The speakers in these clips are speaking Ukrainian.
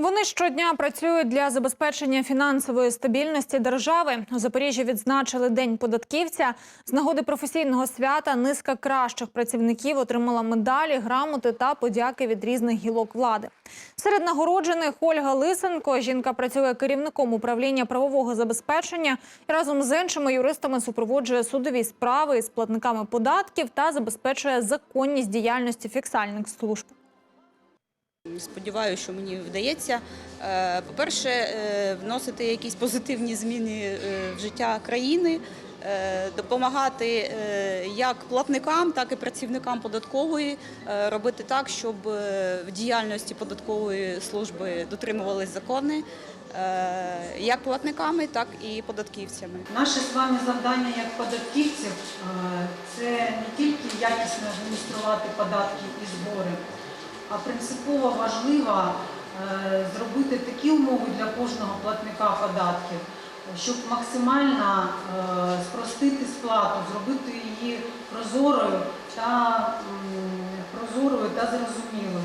Вони щодня працюють для забезпечення фінансової стабільності держави. У Запоріжжі відзначили День податківця. З нагоди професійного свята низка кращих працівників отримала медалі, грамоти та подяки від різних гілок влади. Серед нагороджених Ольга Лисенко. Жінка працює керівником управління правового забезпечення і разом з іншими юристами супроводжує судові справи із платниками податків та забезпечує законність діяльності фіксальних служб. Сподіваюся, що мені вдається. Е, По-перше, е, вносити якісь позитивні зміни е, в життя країни, допомагати як платникам, так і працівникам податкової, робити так, щоб в діяльності податкової служби дотримувались закони як платниками, так і податківцями. Наше з вами завдання як податківців це не тільки якісно адмініструвати податки і збори, а принципово важливо е, зробити такі умови для кожного платника податків, щоб максимально е, спростити сплату, зробити її прозорою та прозорою та зрозумілою.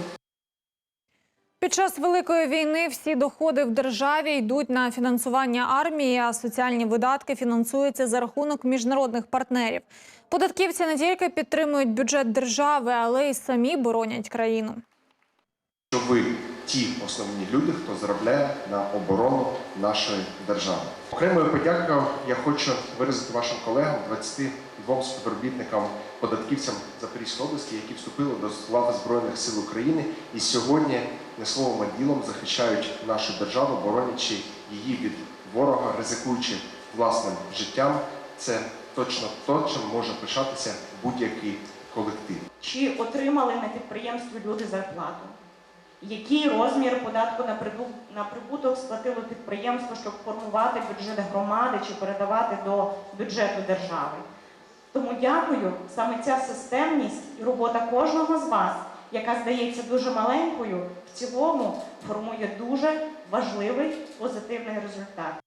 Під час великої війни всі доходи в державі йдуть на фінансування армії, а соціальні видатки фінансуються за рахунок міжнародних партнерів. Податківці не тільки підтримують бюджет держави, але й самі боронять країну. Що ви ті основні люди, хто заробляє на оборону нашої держави. Окремою подякою я хочу виразити вашим колегам, 22 співробітникам, податківцям Запорізької області, які вступили до лави Збройних сил України і сьогодні не словом а ділом захищають нашу державу, боронячи її від ворога, ризикуючи власним життям. Це точно то, чим може пишатися будь-який колектив. Чи отримали на підприємстві люди зарплату? Який розмір податку на прибуток сплатило підприємство, щоб формувати бюджет громади чи передавати до бюджету держави? Тому дякую, саме ця системність і робота кожного з вас, яка здається дуже маленькою, в цілому формує дуже важливий позитивний результат.